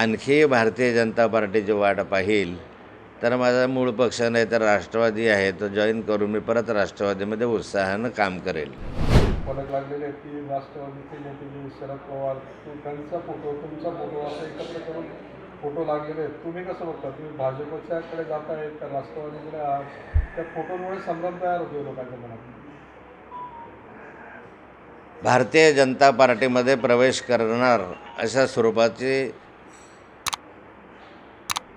आणखी भारतीय जनता पार्टीची वाट पाहिल. तर माझा मूळ पक्ष नाही तर राष्ट्रवादी आहे. तो जॉईन करून मी परत राष्ट्रवादीमध्ये उत्साहानं काम करेल. फलक लागलेले आहेत की राष्ट्रवादीचे नेते जे शरद पवार तो त्यांचा फोटो तुमचा फोटो असं एकत्र करून फोटो लागलेले आहेत. तुम्ही कसं बघता? तुम्ही भाजपच्याकडे जात आहेत राष्ट्रवादीकडे आहात. त्या फोटोमुळे संभ्रम तयार होतो लोकांच्या मनात. भारतीय जनता पार्टीमध्ये प्रवेश करणार अशा स्वरूपाची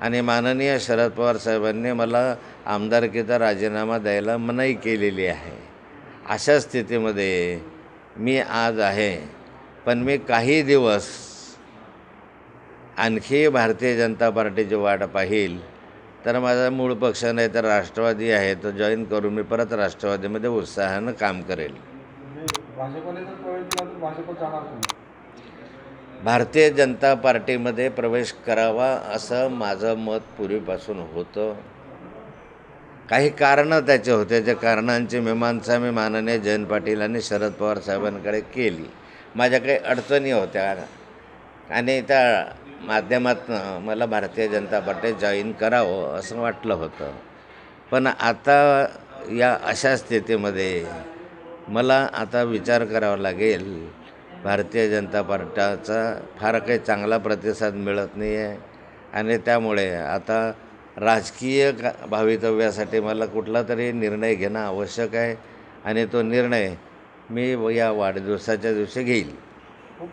आणि माननीय शरद पवार साहेबांनी मला आमदारकीचा राजीनामा द्यायला मनाई केलेली आहे. अशा स्थितीमध्ये मी आज आहे. पण मी काही दिवस आणखी भारतीय जनता पार्टीची वाट पाहिल. तर माझा मूळ पक्ष नाही तर राष्ट्रवादी आहे. तो जॉईन करून मी परत राष्ट्रवादीमध्ये उत्साहानं काम करेल. भाजपने प्रवेश तर जाणार भारतीय जनता पार्टीमध्ये प्रवेश करावा असं माझं मत पूर्वीपासून होतं. काही कारणं त्याचे होते. त्या कारणांची मीमांसा मी माननीय जयंत पाटील आणि शरद पवार साहेबांकडे केली. माझ्या काही अडचणी होत्या. आणि त्या माध्यमातून मला भारतीय जनता पार्टी जॉईन करावं असं वाटलं होतं. पण आता या अशा स्थितीमध्ये मला आता विचार करावा लागेल. भारतीय जनता पार्टीचा फार काही चांगला प्रतिसाद मिळत नाही आहे आणि त्यामुळे आता राजकीय का भवितव्यासाठी मला कुठला तरी निर्णय घेणं आवश्यक आहे. आणि तो निर्णय मी या वाढदिवसाच्या दिवशी घेईल. हो,